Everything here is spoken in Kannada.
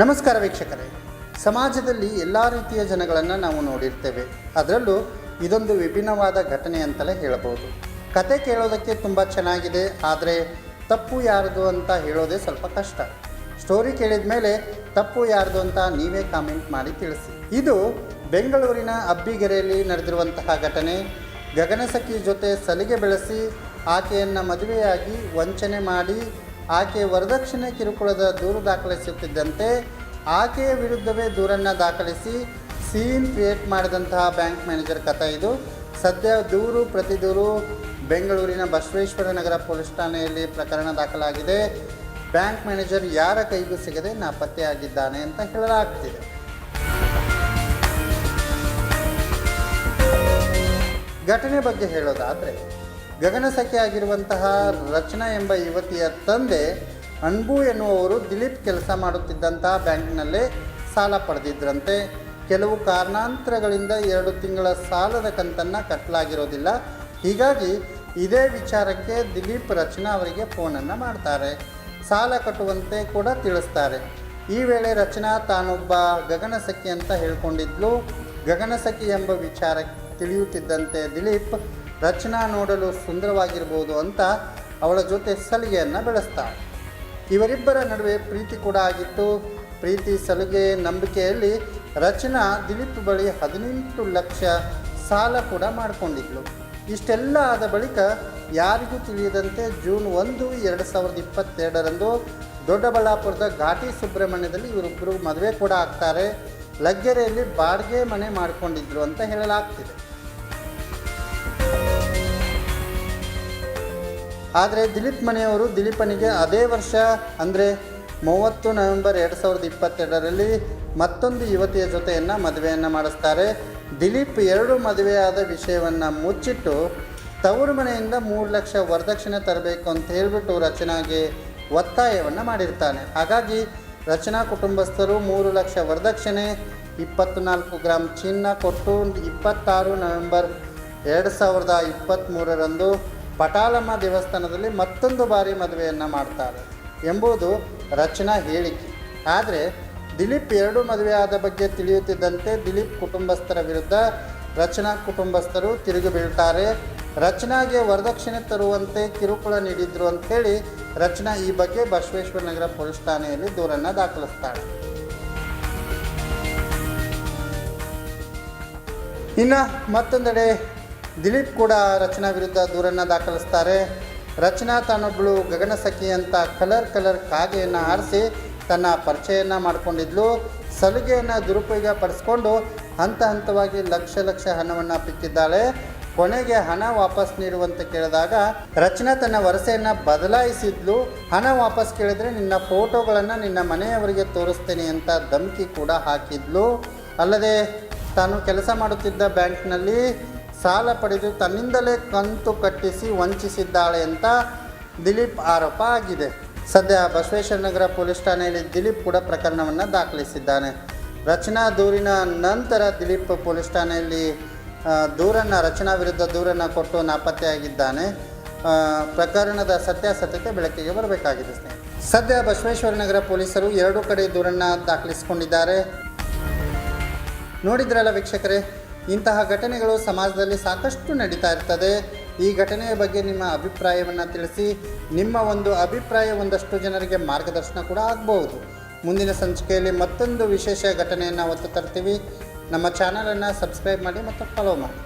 ನಮಸ್ಕಾರ ವೀಕ್ಷಕರೇ. ಸಮಾಜದಲ್ಲಿ ಎಲ್ಲ ರೀತಿಯ ಜನಗಳನ್ನು ನಾವು ನೋಡಿರ್ತೇವೆ. ಅದರಲ್ಲೂ ಇದೊಂದು ವಿಭಿನ್ನವಾದ ಘಟನೆ ಅಂತಲೇ ಹೇಳಬಹುದು. ಕತೆ ಕೇಳೋದಕ್ಕೆ ತುಂಬ ಚೆನ್ನಾಗಿದೆ, ಆದರೆ ತಪ್ಪು ಯಾರ್ದು ಅಂತ ಹೇಳೋದೇ ಸ್ವಲ್ಪ ಕಷ್ಟ. ಸ್ಟೋರಿ ಕೇಳಿದ ಮೇಲೆ ತಪ್ಪು ಯಾರ್ದು ಅಂತ ನೀವೇ ಕಾಮೆಂಟ್ ಮಾಡಿ ತಿಳಿಸಿ. ಇದು ಬೆಂಗಳೂರಿನ ಅಬ್ಬಿಗೆರೆಯಲ್ಲಿ ನಡೆದಿರುವಂತಹ ಘಟನೆ. ಗಗನಸಖಿ ಜೊತೆ ಸಲಿಗೆ ಬೆಳೆಸಿ ಆಕೆಯನ್ನು ಮದುವೆಯಾಗಿ ವಂಚನೆ ಮಾಡಿ ಆಕೆ ವರದಕ್ಷಿಣೆ ಕಿರುಕುಳದ ದೂರು ದಾಖಲಿಸುತ್ತಿದ್ದಂತೆ ಆಕೆಯ ವಿರುದ್ಧವೇ ದೂರನ್ನು ದಾಖಲಿಸಿ ಸೀನ್ ಕ್ರಿಯೇಟ್ ಮಾಡಿದಂತಹ ಬ್ಯಾಂಕ್ ಮ್ಯಾನೇಜರ್ ಕಥೆ ಇದು. ಸದ್ಯ ದೂರು ಪ್ರತಿ ದೂರು ಬೆಂಗಳೂರಿನ ಬಸವೇಶ್ವರ ನಗರ ಪೊಲೀಸ್ ಠಾಣೆಯಲ್ಲಿ ಪ್ರಕರಣ ದಾಖಲಾಗಿದೆ. ಬ್ಯಾಂಕ್ ಮ್ಯಾನೇಜರ್ ಯಾರ ಕೈಗೂ ಸಿಗದೆ ನಾಪತ್ತೆಯಾಗಿದ್ದಾನೆ ಅಂತ ಹೇಳಲಾಗ್ತಿದೆ. ಘಟನೆ ಬಗ್ಗೆ ಹೇಳೋದಾದರೆ ಗಗನಸಖಿ ಆಗಿರುವಂತಹ ರಚನಾ ಎಂಬ ಯುವತಿಯ ತಂದೆ ಅನ್ಬು ಎನ್ನುವವರು ದಿಲೀಪ್ ಕೆಲಸ ಮಾಡುತ್ತಿದ್ದಂತಹ ಬ್ಯಾಂಕ್ನಲ್ಲೇ ಸಾಲ ಪಡೆದಿದ್ದರಂತೆ ಕೆಲವು ಕಾರಣಾಂತರಗಳಿಂದ ಎರಡು ತಿಂಗಳ ಸಾಲದ ಕಂತನ್ನು ಕಟ್ಟಲಾಗಿರೋದಿಲ್ಲ ಹೀಗಾಗಿ ಇದೇ ವಿಚಾರಕ್ಕೆ ದಿಲೀಪ್ ರಚನಾ ಅವರಿಗೆ ಫೋನನ್ನು ಮಾಡ್ತಾರೆ. ಸಾಲ ಕಟ್ಟುವಂತೆ ಕೂಡ ತಿಳಿಸ್ತಾರೆ. ಈ ವೇಳೆ ರಚನಾ ತಾನೊಬ್ಬ ಗಗನಸಖಿ ಅಂತ ಹೇಳ್ಕೊಂಡಿದ್ಲು. ಗಗನಸಖಿ ಎಂಬ ವಿಚಾರ ತಿಳಿಯುತ್ತಿದ್ದಂತೆ ದಿಲೀಪ್ ರಚನಾ ನೋಡಲು ಸುಂದರವಾಗಿರ್ಬೋದು ಅಂತ ಅವಳ ಜೊತೆ ಸಲಿಗೆಯನ್ನು ಬೆಳೆಸ್ತಾಳೆ. ಇವರಿಬ್ಬರ ನಡುವೆ ಪ್ರೀತಿ ಕೂಡ ಆಗಿತ್ತು. ಪ್ರೀತಿ, ಸಲುಗೆ ನಂಬಿಕೆಯಲ್ಲಿ ರಚನಾ ದಿಲೀಪ್ ಬಳಿ ಹದಿನೆಂಟು ಲಕ್ಷ ಸಾಲ ಕೂಡ ಮಾಡಿಕೊಂಡಿದ್ಳು ಇಷ್ಟೆಲ್ಲ ಆದ ಬಳಿಕ ಯಾರಿಗೂ ತಿಳಿಯದಂತೆ ಜೂನ್ ಒಂದು, ಎರಡು ಸಾವಿರದ ಇಪ್ಪತ್ತೆರಡರಂದು ದೊಡ್ಡಬಳ್ಳಾಪುರದ ಘಾಟಿ ಸುಬ್ರಹ್ಮಣ್ಯದಲ್ಲಿ ಇವರಿಬ್ಬರು ಮದುವೆ ಕೂಡ ಆಗ್ತಾರೆ. ಲಗ್ಗೆರೆಯಲ್ಲಿ ಬಾಡಿಗೆ ಮನೆ ಮಾಡಿಕೊಂಡಿದ್ರು ಅಂತ ಹೇಳಲಾಗ್ತಿದೆ. ಆದರೆ ದಿಲೀಪ್ ಮನೆಯವರು ದಿಲೀಪನಿಗೆ ಅದೇ ವರ್ಷ, ಅಂದರೆ ಮೂವತ್ತು ನವೆಂಬರ್ ಎರಡು ಸಾವಿರದ ಇಪ್ಪತ್ತೆರಡರಲ್ಲಿ ಮತ್ತೊಂದು ಯುವತಿಯ ಜೊತೆಯನ್ನು ಮದುವೆಯನ್ನು ಮಾಡಿಸ್ತಾರೆ. ದಿಲೀಪ್ ಎರಡು ಮದುವೆಯಾದ ವಿಷಯವನ್ನು ಮುಚ್ಚಿಟ್ಟು ತವರು ಮನೆಯಿಂದ ಮೂರು ಲಕ್ಷ ವರದಕ್ಷಿಣೆ ತರಬೇಕು ಅಂತ ಹೇಳಿಬಿಟ್ಟು ರಚನಾಗೆ ಒತ್ತಾಯವನ್ನು ಮಾಡಿರ್ತಾನೆ. ಹಾಗಾಗಿ ರಚನಾ ಕುಟುಂಬಸ್ಥರು ಮೂರು ಲಕ್ಷ ವರದಕ್ಷಿಣೆ ಇಪ್ಪತ್ತು ನಾಲ್ಕು ಗ್ರಾಮ್ ಚಿನ್ನ ಕೊಟ್ಟು ಇಪ್ಪತ್ತಾರು ನವೆಂಬರ್ ಎರಡು ಸಾವಿರದ ಇಪ್ಪತ್ತ್ಮೂರರಂದು ಪಟಾಲಮ್ಮ ದೇವಸ್ಥಾನದಲ್ಲಿ ಮತ್ತೊಂದು ಬಾರಿ ಮದುವೆಯನ್ನು ಮಾಡ್ತಾರೆ ಎಂಬುದು ರಚನಾ ಹೇಳಿಕೆ. ಆದರೆ ದಿಲೀಪ್ ಎರಡು ಮದುವೆ ಆದ ಬಗ್ಗೆ ತಿಳಿಯುತ್ತಿದ್ದಂತೆ ದಿಲೀಪ್ ಕುಟುಂಬಸ್ಥರ ವಿರುದ್ಧ ರಚನಾ ಕುಟುಂಬಸ್ಥರು ತಿರುಗಿ ಬೀಳ್ತಾರೆ. ರಚನಾಗೆ ವರದಕ್ಷಿಣೆ ತರುವಂತೆ ಕಿರುಕುಳ ನೀಡಿದ್ರು ಅಂಥೇಳಿ ರಚನಾ ಈ ಬಗ್ಗೆ ಬಸವೇಶ್ವರ ನಗರ ಪೊಲೀಸ್ ಠಾಣೆಯಲ್ಲಿ ದೂರನ್ನು ದಾಖಲಿಸ್ತಾಳೆ. ಇನ್ನು ಮತ್ತೊಂದೆಡೆ ದಿಲೀಪ್ ಕೂಡ ರಚನಾ ವಿರುದ್ಧ ದೂರನ್ನು ದಾಖಲಿಸ್ತಾರೆ. ರಚನಾ ತಾನೊಬ್ಬಳು ಗಗನಸಖಿ ಅಂತ ಕಲರ್ ಕಲರ್ ಕಾಗೆಯನ್ನು ಆರಿಸಿ ತನ್ನ ಪರಿಚಯನ್ನು ಮಾಡಿಕೊಂಡಿದ್ಲು. ಸಲುಗೆಯನ್ನು ದುರುಪಯೋಗ ಪಡಿಸ್ಕೊಂಡು ಹಂತ ಹಂತವಾಗಿ ಲಕ್ಷ ಲಕ್ಷ ಹಣವನ್ನು ಪಿಕ್ಕಿದ್ದಾಳೆ ಕೊನೆಗೆ ಹಣ ವಾಪಸ್ ನೀಡುವಂತೆ ಕೇಳಿದಾಗ ರಚನಾ ತನ್ನ ವರಸೆಯನ್ನು ಬದಲಾಯಿಸಿದ್ಲು. ಹಣ ವಾಪಸ್ ಕೇಳಿದರೆ ನಿನ್ನ ಫೋಟೋಗಳನ್ನು ನಿನ್ನ ಮನೆಯವರಿಗೆ ತೋರಿಸ್ತೇನೆ ಅಂತ ಧಮಕಿ ಕೂಡ ಹಾಕಿದ್ಲು. ಅಲ್ಲದೆ ತಾನು ಕೆಲಸ ಮಾಡುತ್ತಿದ್ದ ಬ್ಯಾಂಕ್ನಲ್ಲಿ ಸಾಲ ಪಡೆದು ತನ್ನಿಂದಲೇ ಕಂತು ಕಟ್ಟಿಸಿ ವಂಚಿಸಿದ್ದಾಳೆ ಅಂತ ದಿಲೀಪ್ ಆರೋಪ ಆಗಿದೆ. ಸದ್ಯ ಬಸವೇಶ್ವರ ನಗರ ಪೊಲೀಸ್ ಠಾಣೆಯಲ್ಲಿ ದಿಲೀಪ್ ಕೂಡ ಪ್ರಕರಣವನ್ನು ದಾಖಲಿಸಿದ್ದಾನೆ. ರಚನಾ ದೂರಿನ ನಂತರ ದಿಲೀಪ್ ಪೊಲೀಸ್ ಠಾಣೆಯಲ್ಲಿ ದೂರನ್ನು, ರಚನಾ ವಿರುದ್ಧ ದೂರನ್ನು ಕೊಟ್ಟು ನಾಪತ್ತೆಯಾಗಿದ್ದಾನೆ. ಪ್ರಕರಣದ ಸತ್ಯಾಸತ್ಯತೆ ಬೆಳಕಿಗೆ ಬರಬೇಕಾಗಿದೆ ಸದ್ಯ ಬಸವೇಶ್ವರ ನಗರ ಪೊಲೀಸರು ಎರಡು ಕಡೆ ದೂರನ್ನು ದಾಖಲಿಸಿಕೊಂಡಿದ್ದಾರೆ. ನೋಡಿದ್ರಲ್ಲ ವೀಕ್ಷಕರೇ ಇಂತಹ ಘಟನೆಗಳು ಸಮಾಜದಲ್ಲಿ ಸಾಕಷ್ಟು ನಡೀತಾ ಇರ್ತದೆ. ಈ ಘಟನೆಯ ಬಗ್ಗೆ ನಿಮ್ಮ ಅಭಿಪ್ರಾಯವನ್ನು ತಿಳಿಸಿ, ನಿಮ್ಮ ಒಂದು ಅಭಿಪ್ರಾಯ ಒಂದಷ್ಟು ಜನರಿಗೆ ಮಾರ್ಗದರ್ಶನ ಕೂಡ ಆಗಬಹುದು. ಮುಂದಿನ ಸಂಚಿಕೆಯಲ್ಲಿ ಮತ್ತೊಂದು ವಿಶೇಷ ಘಟನೆಯನ್ನು ಒತ್ತು ತರ್ತೀವಿ. ನಮ್ಮ ಚಾನಲನ್ನು ಸಬ್ಸ್ಕ್ರೈಬ್ ಮಾಡಿ ಮತ್ತು ಫಾಲೋ ಮಾಡಿ.